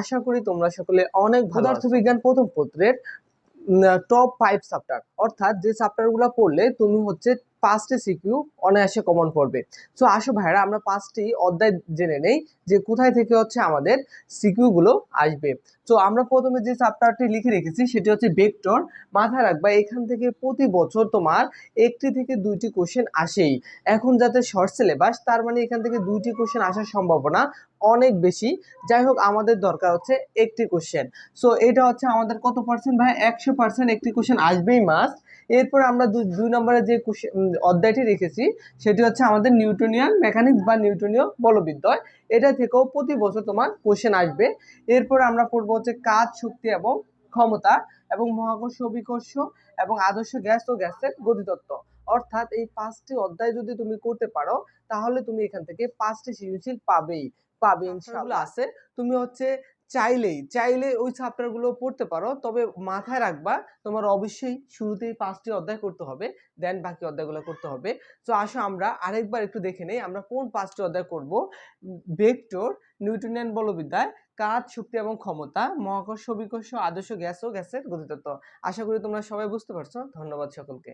আশা করি তোমরা সকলে অনেক ভালো পদার্থ বিজ্ঞান প্রথম পত্রের টপ ফাইভ চ্যাপ্টার অর্থাৎ যে চ্যাপ্টারগুলো পড়লে তুমি হচ্ছে পাঁচটি সিকিউ অনায়াসে কমন পড়বে। সো আসো ভাইরা আমরা পাঁচটি অধ্যায় জেনে নেই যে কোথায় থেকে হচ্ছে আমাদের সিকিউগুলো আসবে। তো আমরা প্রথমে যে চ্যাপ্টারটি লিখে রেখেছি সেটি হচ্ছে ভেক্টর মাথায় রাখবা এখান থেকে প্রতি বছর তোমার একটি থেকে দুইটি কোশ্চেন আসেই। এখন যাতে শর্ট সিলেবাস তার মানে এখান থেকে দুইটি কোশ্চেন আসার সম্ভাবনা অনেক বেশি। যাই হোক, আমাদের দরকার হচ্ছে একটি কোশ্চেন সো এটা হচ্ছে আমাদের কত পার্সেন্ট ভাই? একশো পার্সেন্ট একটি কোশ্চেন আসবেই মাস্ট এরপর আমরা দুই নম্বরে যে অধ্যায়টি রেখেছি, সেটি হচ্ছে আমাদের নিউটনিয়ান মেকানিক্স বা নিউটনীয় বলবিদ্যয়। এটা থেকেও প্রতি বছর তোমার কোশ্চেন আসবে। এরপর আমরা পড়ব হচ্ছে কাজ শক্তি এবং ক্ষমতা এবং মহাকর্ষ বিকর্ষ এবং আদর্শ গ্যাস ও গ্যাসের গতিতত্ত্ব। অর্থাৎ এই পাঁচটি অধ্যায় যদি তুমি করতে পারো, তাহলে তুমি এখান থেকে পাঁচটি সৃজনশীল পাবেই। পাবে ইনশাআল্লাহ আছে। তুমি হচ্ছে চাইলেই চাইলে ওই চ্যাপ্টারগুলো পড়তে পারো। তবে মাথায় রাখবা তোমার অবশ্যই শুরুতেই পাঁচটি অধ্যায় করতে হবে দেন বাকি অধ্যায়গুলো করতে হবে। তো আসো আমরা আরেকবার একটু দেখে নেই আমরা কোন পাঁচটি অধ্যায় করব? ভেক্টর নিউটনিয়ান বলবিদ্যায় কাজ শক্তি এবং ক্ষমতা মহাকর্ষ বিকর্ষ আদর্শ গ্যাস ও গ্যাসের গতিতত্ত্ব। আশা করি তোমরা সবাই বুঝতে পারছ। ধন্যবাদ সকলকে।